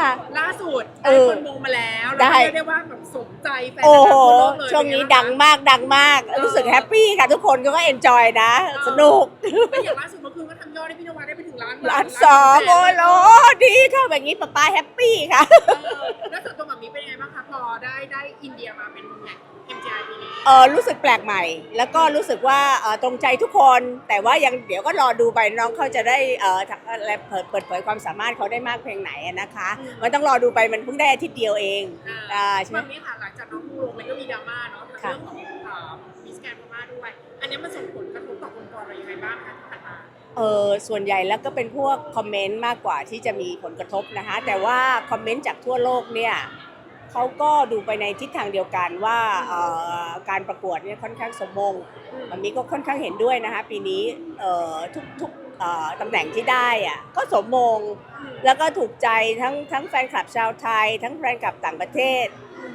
ค่ะ ล่าสุดเอได้อคนมงมาแล้วได้ แล้วก็เรียกได้ว่าแบบสมใจแฟนโอ้นางโหงามทั่วโลกเลยช่วงนี้เป็ไบ้าดังมากดังมาก รู้สึกแฮปปี้ค่ะ ทุกคนก็เอนจอยนะ สนุก เป็นอย่างล่าสุดเมื่อคืนก็ทำยอดให้พี่นวัดได้ไปถึงล้านล้านสองโอ้โหดีค่ะแบบนี้ป้าป้าแฮปปี้ค่ะ เออแล้วส่วนตัวแบบนี้เป็นยังไงบ้างคะพอได้ได้อินเดียมาเป็นแหล่ง MGI ปีนี้ เออรู้สึกแปลกใหม่ แล้วก็รู้สึกว่าเออตรงใจทุกคน แต่ว่ายังเดี๋ยวก็รอดูไปน้องเขาจะได้เออทำอะไรเปิดเปิดเผยความสามารถเขาได้มากเพียงไหนอะนะคะมันต้องรอดูไปมันเพิ่งได้อาทิตย์เดียวเองอ่าใช่ไหมแบบนี้ค่ะหลังจากน้องมูลงมันก็มีดราม่าเนาะทั้งค่ะเรื่องของมิสแกนพม่าด้วย อันนี้มันส่งผลกระทบต่อองค์กรเรายังไงบ้างคะที่ผ่านมา เออส่วนใหญ่แล้วก็เป็นพวกคอมเมนต์มากกว่าที่จะมีผลกระทบนะคะแต่ว่าคอมเมนต์จากทั่วโลกเนี่ย เขาก็ดูไปในทิศทางเดียวกันว่าการประกวดเนี่ยค่อนข้างสมมงมันมีก็ค่อนข้างเห็นด้วยนะคะปีนี้ทุกทุกตำแหน่งที่ได้อะก็สมมงแล้วก็ถูกใจทั้งทั้งแฟนคลับชาวไทย ทั้งแฟนคลับต่างประเทศ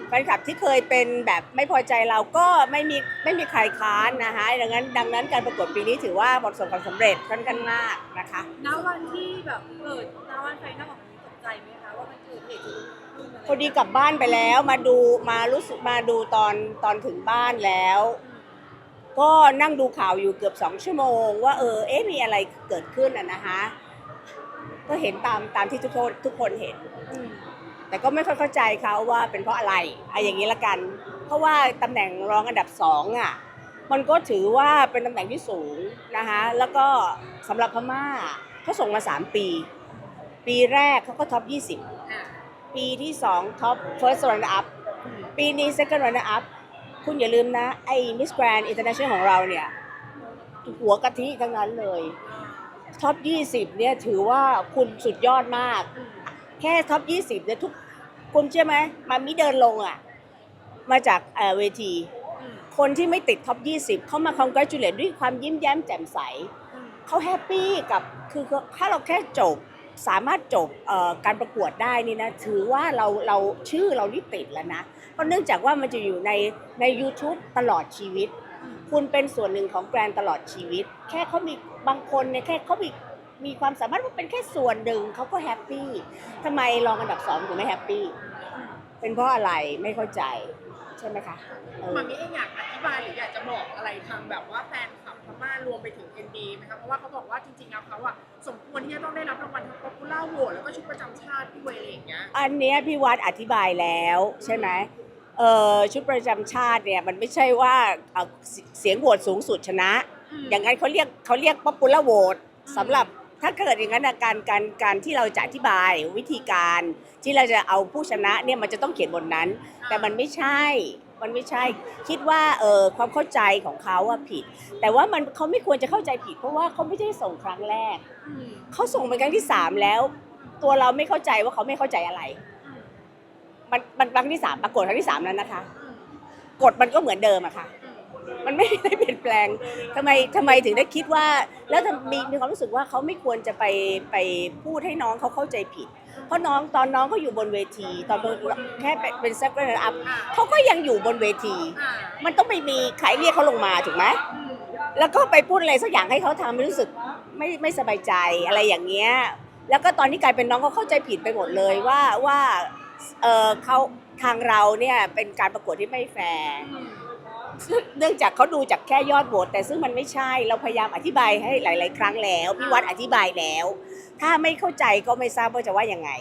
แฟนคลับที่เคยเป็นแบบไม่พอใจเราก็ไม่มีไม่มีใครค้านนะคะดังนั้นดังนั้นการประกวดปีนี้ถือว่าประสบความสำเร็จค่อนข้างมากนะคะณวันที่แบบเกิดณวันไฟนอลของตกใจไหมคะว่ามันเกิดเหตุ พอดีกลับบ้านไปแล้วมาดูมารู้สึกมาดูตอนตอนถึงบ้านแล้ว ก็นั่งดูข่าวอยู่เกือบสองชั่วโมง ว่าเออเอ๊ะมีอะไรเกิดขึ้นอะนะคะก็เห็นตามตามที่ทุกคนทุกคนเห็น แต่ก็ไม่ค่อยเข้าใจเขาว่าเป็นเพราะอะไรอะอย่างนี้ละกัน เพราะว่าตำแหน่งรองอันดับสองอะมันก็ถือว่าเป็นตำแหน่งที่สูงนะคะแล้วก็สำหรับพม่าเขาส่งมา 3 ปี ปีแรกเขาก็ท็อปอ่า20 ปีที่2ท็อป first runner up ปีนี้ second runner up คุณอย่าลืมนะ ไอ้ Miss Grand International ของเราเนี่ย หัวกะทิทั้งนั้นเลยท็อป 20 เนี่ยถือว่าคุณสุดยอดมาก แค่ท็อป 20 เนี่ยทุกคุณเชื่อไหมมามิเดินลงอะ มาจากเวที คนที่ไม่ติดท็อป 20 เขามา congratulate ด้วยความยิ้มแย้มแจ่มใส เขาแฮปปี้กับคือถ้าเราแค่จบ สามารถจบการประกวดได้นี่นะถือว่าเราเราชื่อเรานี่ติดแล้วนะ เพราะเนื่องจากว่ามันจะอยู่ในใน YouTube ตลอดชีวิต คุณเป็นส่วนหนึ่งของแบรนด์ตลอดชีวิต แค่เขามีบางคนเนี่ยแค่เขามีมีความสามารถว่าเป็นแค่ส่วนหนึ่งเขาก็แฮปปี้ทำไมรองอันดับสองถึงไม่แฮปปี้เป็นเพราะอะไรไม่เข้าใจใช่ไหมคะมันมีเองอยากอธิบายหรืออยากจะบอกอะไรทางแบบว่าแฟนค ม่ารวมไปถึง ND ไหมคะเพราะว่าเขาบอกว่าจริงๆแล้วเขาอะสมควรที่จะต้องได้รับรางวัลทั้ง Popular Award แล้วก็ชุดประจำชาติด้วยอะไรอย่างเงี้ยอันเนี้ยพี่วัดอธิบายแล้วใช่ไหมเออชุดประจำชาติเนี่ยมันไม่ใช่ว่าเอ่อเสเสียงโหวตสูงสุดชนะ อย่างนั้นเขาเรียกเขาเรียก popular vote สำหรับถ้าเกิดอย่างนั้นนะการการการที่เราจะอธิบายวิธีการที่เราจะเอาผู้ชนะเนี่ยมันจะต้องเขียนบนนั้น แต่มันไม่ใช่ มันไม่ใช่ คิดว่าเออความเข้าใจของเขาอะผิด แต่ว่ามันเขาไม่ควรจะเข้าใจผิด เพราะว่าเขาไม่ได้ส่งครั้งแรกเขาส่งเป็นครั้งที่สามแล้ว ตัวเราไม่เข้าใจว่าเขาไม่เข้าใจอะไร มันมันครั้งที่สามปรากฏครั้งที่สามนั้นนะคะกฎมันก็เหมือนเดิมอะค่ะ มันไม่ได้เปลี่ยนแปลงทำไมทำไมถึงได้คิดว่า แล้วทำมีมีความรู้สึกว่าเขาไม่ควรจะไปไปพูดให้น้องเขาเข้าใจผิด เพราะน้องตอนน้องเขาอยู่บนเวที ตอนแค่เป็นเป็น second up อ่าเขาก็ยังอยู่บนเวที มันต้องไปมีใครเรียกเขาลงมาถูกไหมแล้วก็ไปพูดอะไรสักอย่างให้เขาทำให้รู้สึกไม่ไม่สบายใจอะไรอย่างเงี้ยแล้วก็ตอนที่กลายเป็นน้องเขาเข้าใจผิดไปหมดเลยว่าว่าเออเขาทางเราเนี่ยเป็นการประกวดที่ไม่แฟร์ เนื่องจากเขาดูจากแค่ยอดโหวตแต่ซึ่งมันไม่ใช่เราพยายามอธิบายให้หลาย ๆ ครั้งแล้วพี่วัดอธิบายแล้ว ถ้าไม่เข้าใจก็ไม่ทราบว่าจะว่ายังไง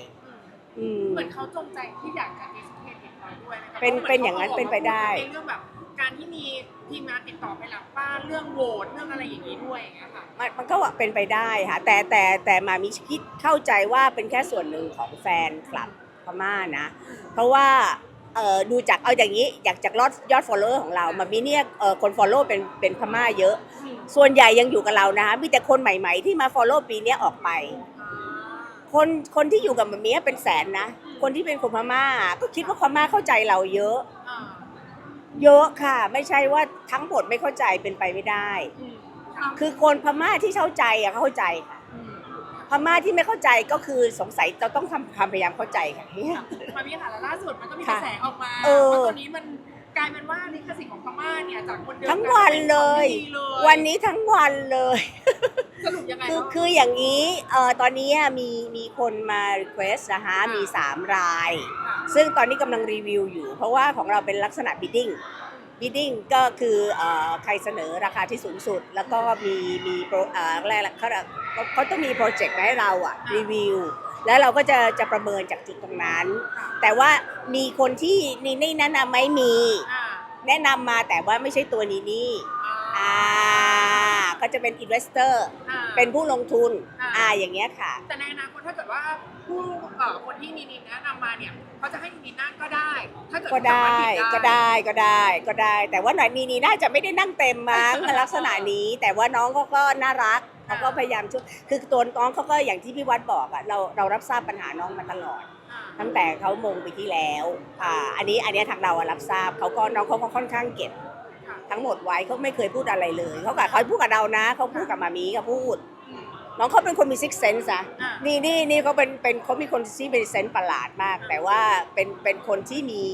อืม เหมือนเขาจงใจที่อยากจะดิสเครดิตเราด้วยนะคะเป็นพราะหมือเป็นอย่างนั้นขเป็นไปได้ในเรื่องแบบการที่มีทีมงานติดต่อไปหลังบ้านเรื่องโหวตเรื่องอะไรอย่างนี้ด้วยอย่างเงี้ยค่ะ มันมันก็เป็นไปได้ค่ะแต่แต่แต่มามิคิดเข้าใจว่าเป็นแค่ส่วนหนึ่งของแฟนคลับพม่านะ เพราะว่าเอ่อ ดูจากเอาอย่างนี้อยากจากยอดยอด follower ของเรามามีเนี่ยเอ่อคน follow เป็นเป็นพม่าเยอะ ส่วนใหญ่ยังอยู่กับเรานะคะมีแต่คนใหม่ ๆ ที่มา follow ปีเนี้ยออกไป คนคนที่อยู่กับมามีเป็นแสนนะ คนที่เป็นคนพม่า ก็คิดว่าพม่าเข้าใจเราเยอะอ่าเยอะค่ะ ไม่ใช่ว่าทั้งหมดไม่เข้าใจเป็นไปไม่ได้อืมคือคนพม่าที่เข้าใจอะเข้าใจค่ะอื มพม่าที่ไม่เข้าใจก็คือสงสัยเราต้องทำความพยายามเข้าใจค่ะ มาพี่ค่ะแล้วล่าสุดมันก็มีกค่ะระแสออกมาเออ ว่าตอนนี้มันกลายเป็นว่าลิขสิทธิ์ของพม่าเนี่ยจากคนเดิมทั้งวันเลยกาป็นของดีเลยวันนี้ทั้งวันเลย สรุปยังไงคือบ้างคืออย่างนี้เอ่อตอนนี้มีมีคนมา request นะคะมี 3 รายค่ะซึ่งตอนนี้กำลังรีวิวอยู่ เพราะว่าของเราเป็นลักษณะ bidding bidding ก็คือเอ่อใครเสนอราคาที่สูงสุด แล้วก็มีมีโปรเอ่ออะไรล่ะเขาเขาเขาต้องมีโปรเจกต์มาให้เราอะรีวิวแล้วเราก็จะจะประเมินจากจุดตรงนั้นค่ะแต่ว่ามีคนที่นี่นี่แนะนำไหมมีอ่าแนะนำมาแต่ว่าไม่ใช่ตัวนี้นี่อ่าก็จะเป็น investor อ่าเป็นผู้ลงทุนอ่าอ่าอย่างเงี้ยค่ะ แต่ในอนาคตถ้าเกิดว่าผู้เอ่อคนที่นินแนะนำมาเนี่ย เขาจะให้นินนั่งก็ได้ ถ้าเกิดก็ได้สามารถบิก็ได้ก็ได้ก็ได้ แต่ว่าหน่อยนี้นี่น่าจะไม่ได้นั่งเต็มมั้งลักษณะนี้ แต่ว่าน้องเขาก็น่ารักเขาก็พยายามช่วยคือตัวน้องเขาก็อย่างที่พี่วัดบอกอะเราเรารับทราบปัญหาน้องมาตลอดอ่าตั้งแต่เขามงไปที่แล้วอ่าอันนี้อันนี้ทางเราอะรับทราบเขาก็น้องเขาก็ค่อนข้างเก็บค่ะทั้งหมดไว้เขาไม่เคยพูดอะไรเลยเขากับเขาพูดกับเรานะเขาพูดกับมามีเขาพูดอืม น้องเขาเป็นคนมีซิกเซนส์อะอ่านี่นี่นี่เขาเป็นเป็นเขามีคนที่เป็นเซนส์ประหลาดมาก แต่ว่าเป็นเป็นคนที่มี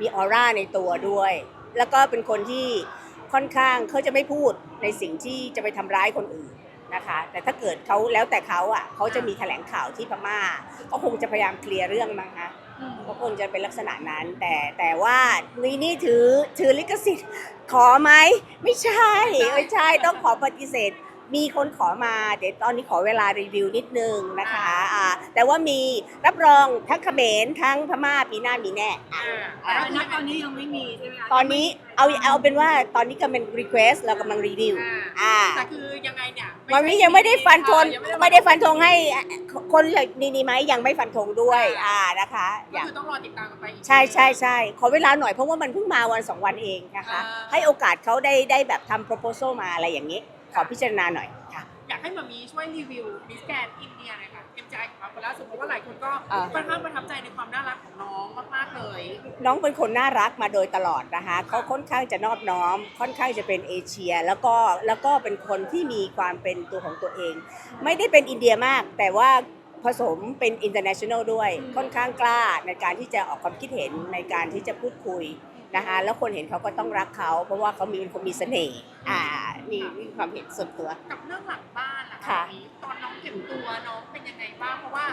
มีออร่าในตัวด้วย แล้วก็เป็นคนที่ค่อนข้างเขาจะไม่พูดในสิ่งที่จะไปทำร้ายคนอื่นนะคะ แต่ถ้าเกิดเขาแล้วแต่เขาอะเขาจะมีแถลงข่าวที่พม่าก็คงจะพยายามเคลียร์เรื่องมั้งคะอืมก็คงจะเป็นลักษณะนั้น แต่แต่ว่านี่นี่ถือถือลิขสิทธิ์ขอไหมไม่ใช่ไม่ใช่ต้องขอปฏิเสธ มีคนขอมาเดี๋ยวตอนนี้ขอเวลารีวิวนิดนึงนะคะอ่าแต่ว่ามีรับรองทั้งเขมรทั้งพม่าปีหน้ามีแน่อะอ่าแต่ณตอนนี้ยังไม่มีใช่ไหมคะตอนนี้เอาเอาเป็นว่าตอนนี้ก็เป็น request เรากำลังรีวิวอ่าอ่าแต่คือยังไงเนี่ยวันนี้ยังไม่ได้ฟันธงยังไม่ได้ฟันธงให้คนเหล่านี้นี่ไหมยังไม่ฟันธงด้วยอ่านะคะก็อย่างคือต้องรอติดตามกันไปอีกใช่ใช่ใช่ขอเวลาหน่อยเพราะว่ามันเพิ่งมาวันสองวันเองนะคะอ่าให้โอกาสเขาได้ได้แบบทำ proposal มาอะไรอย่างนี้ ขอพิจารณาหน่อยค่ะอยากให้มามีช่วยรีวิวมิสแกนอินเดียหน่อยค่ะ MJ ของเราคนล่าสุดเพราะว่าหลายคนก็อ่าค่อนข้างประทับใจในความน่ารักของน้องมากๆเลย น้องเป็นคนน่ารักมาโดยตลอดนะคะเขาค่อนข้างจะนอบน้อม ค่อนข้างจะเป็นเอเชีย แล้วก็แล้วก็เป็นคนที่มีความเป็นตัวของตัวเอง ไม่ได้เป็นอินเดียมาก แต่ว่าผสมเป็น international ด้วยค่อนข้างกล้าในการที่จะออกความคิดเห็นในการที่จะพูดคุย นะคะแล้วคนเห็นเขาก็ต้องรักเขา เพราะว่าเขามีคนมีเสน่ห์อ่านี่นี่ความเห็นส่วนตัว กับเรื่องหลังบ้านล่ะค่ะคะนี้ตอนน้องเก็บตัวน้องเป็นยังไงบ้างเพราะว่า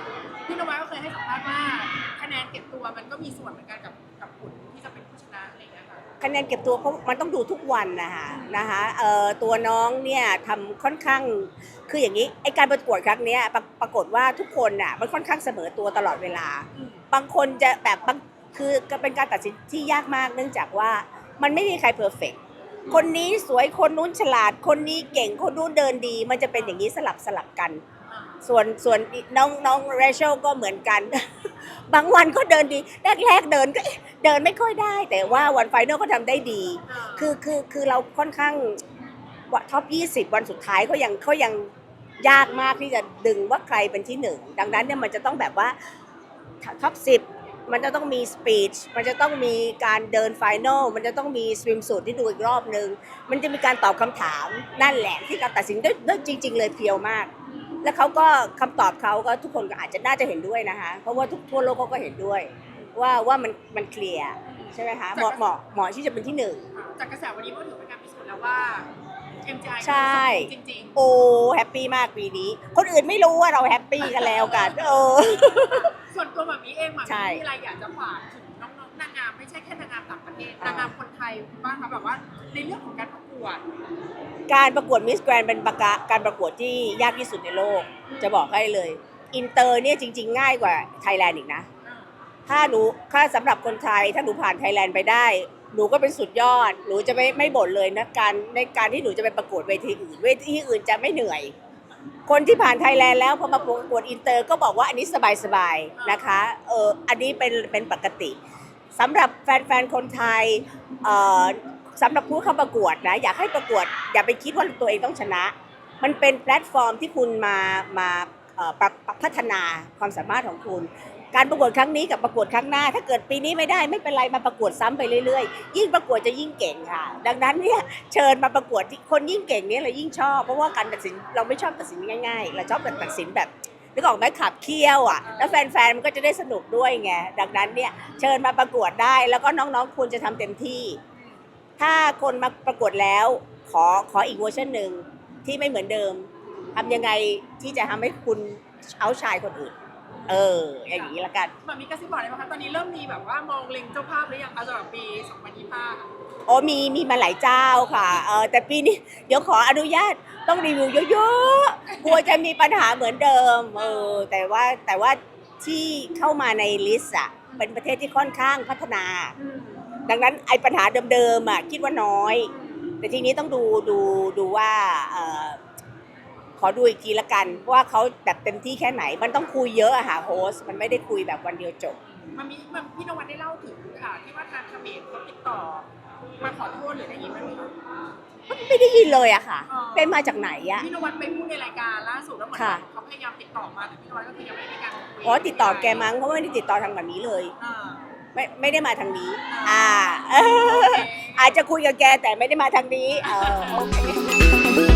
พี่นวัดก็เคยให้สัมภาษณ์ว่าคะแนนเก็บตัวมันก็มีส่วนเหมือนกันกับกับผลที่จะเป็นผู้ชนะอะไรอย่างเงี้ยค่ะ คะแนนเก็บตัวเพราะมันต้องดูทุกวันนะคะนะคะเอ่อตัวน้องเนี่ยทำค่อนข้างคืออย่างนี้ไอการประกวดครั้งเนี้ยปรปรากฏว่าทุกคนน่ะมันค่อนข้างเสมอตัวตลอดเวลาอืมบางคนจะแบบบาง คือเป็นการตัดสินที่ยากมากเนื่องจากว่ามันไม่มีใครเพอร์เฟกคนนี้สวยคนนู้นฉลาด คนนี้เก่งคนนู้นเดินดี มันจะเป็นอย่างนี้สลับสลับกัน ส่วนส่วนน้องน้องเรเชลก็เหมือนกัน บางวันก็เดินดีแรกๆเดินก็เดินไม่ค่อยได้ แต่ว่าวันไฟนอลก็ทำได้ดี คือคือคือเราค่อนข้างว่าท็อป 20 วันสุดท้ายเขายังเขายังยากมากที่จะดึงว่าใครเป็นที่หนึ่งดังนั้นเนี่ยมันจะต้องแบบว่าท็อป10 มันจะต้องมีสปีดมันจะต้องมีการเดินไฟแนลมันจะต้องมีสวิมสูตรที่ดูอีกรอบนึง มันจะมีการตอบคำถามนั่นแหละที่การตัดสินด้วยด้วจริง ๆ เลยเพียวมาก แล้วเขาก็คำตอบเขาก็ทุกคนก็อาจจะน่าจะเห็นด้วยนะคะเพราะว่าทุกทั่วโลกเขาก็เห็นด้วย ว่าว่ามันมันเคลียร์ใช่ไหมคะเหมาะเหมาะเหมาะที่จะเป็นที่หนึ่งจากกระแสวันนี้ก็ถือเป็นการพิสูจน์แล้วว่า MJ ใช่ จริง โอ้แฮปปี้มากปีนี้ คนอื่นไม่รู้ว่าเราแฮปปี้กันแล้วกัน เออ ๆ ส่วนตัวแบบนี้เองแบบใช่ มีอะไรอยากจะฝากถึงน้องๆนางงามไม่ใช่แค่นางงามต่างประเทศนางงามคนไทยบ้างคะแบบว่าในเรื่องของการประกวด การประกวดมิสแกรนเป็นประกาการประกวดที่ยากที่สุดในโลก จะบอกให้เลย อินเตอร์เนี่ยจริง ๆ ง่ายกว่าไทยแลนด์อีกนะ ถ้าหนูถ้าสำหรับคนไทยถ้าหนูผ่านไทยแลนด์ไปได้ หนูก็เป็นสุดยอด หนูจะไม่ไม่บ่นเลยนะการในการที่หนูจะไปประกวดเวทีอื่น เวทีอื่นจะไม่เหนื่อย คนที่ผ่านไทยแลนด์แล้วพอมาประกวดอินเตอร์ ก็บอกว่าอันนี้สบายๆนะคะเอออันนี้เป็นเป็นปกติสำหรับแฟนๆคนไทยเอ่อสำหรับผู้เข้าประกวดนะอยากให้ประกวด อย่าไปคิดว่าตัวเองต้องชนะ มันเป็นแพลตฟอร์มที่คุณมามาเอ่อปรับพัฒนาความสามารถของคุณ การประกวดครั้งนี้กับประกวดครั้งหน้า ถ้าเกิดปีนี้ไม่ได้ไม่เป็นไรมาประกวดซ้ำไปเรื่อยๆ ยิ่งประกวดจะยิ่งเก่งค่ะ ดังนั้นเนี่ยเชิญมาประกวดที่คนยิ่งเก่งเนี่ยเรายิ่งชอบเพราะว่าการตัดสินเราไม่ชอบตัดสินง่ายๆ เราชอบตัดสินแบบนึกออกไหมขับเคี่ยวอะแล้วแฟนๆมันก็จะได้สนุกด้วยไงดังนั้นเนี่ยเชิญมาประกวดได้แล้วก็น้องๆควรจะทำเต็มที่ ถ้าคนมาประกวดแล้วขอขออีกเวอร์ชันหนึ่งที่ไม่เหมือนเดิมทำยังไงที่จะทำให้คุณเอาชายคนอื่น เออ อย่างนี้ละกันหมามีกระซิบบอกได้ไหมคะตอนนี้เริ่มมีแบบว่ามองเล็งเจ้าภาพหรือยังคะสำหรับปี 2025ค่ะโอ้มีมีมาหลายเจ้าค่ะ เออแต่ปีนี้เดี๋ยวขออนุญาตต้องรีวิวเยอะๆ กลัวจะมีปัญหาเหมือนเดิม เออ แต่ว่าแต่ว่าที่เข้ามาในลิสต์อะเป็นประเทศที่ค่อนข้างพัฒนาดังนั้นไอ้ปัญหาเดิมๆอะคิดว่าน้อย แต่ทีนี้ต้องดูดูดูว่าเออ ขอดูอีกทีละกันว่าเขาแบบเต็มที่แค่ไหน มันต้องคุยเยอะอะค่ะโฮสต์มันไม่ได้คุยแบบวันเดียวจบ มันมีมันพี่นวัดได้เล่าถึงอ่าที่ว่าทางเขมรเขาติดต่อมาขอโทษหรืออะไรอย่างงี้ไหมคะ ไม่ได้ยินเลยอะค่ะ อ๋อ เป็นมาจากไหนอะพี่นวัดไปพูดในรายการล่าสุดแล้วเหมือนค่ะเขาพยายามติดต่อมาแต่พี่นวัดก็คือยังไม่ได้มีการคุยอ๋อติดต่อแกมั้งเพราะว่าไม่ได้ติดต่อทางแบบนี้เลย อ่าไม่ไม่ได้มาทางนี้ อ่าอ่าโอเค อาจจะคุยกับแกแต่ไม่ได้มาทางนี้เออโอเค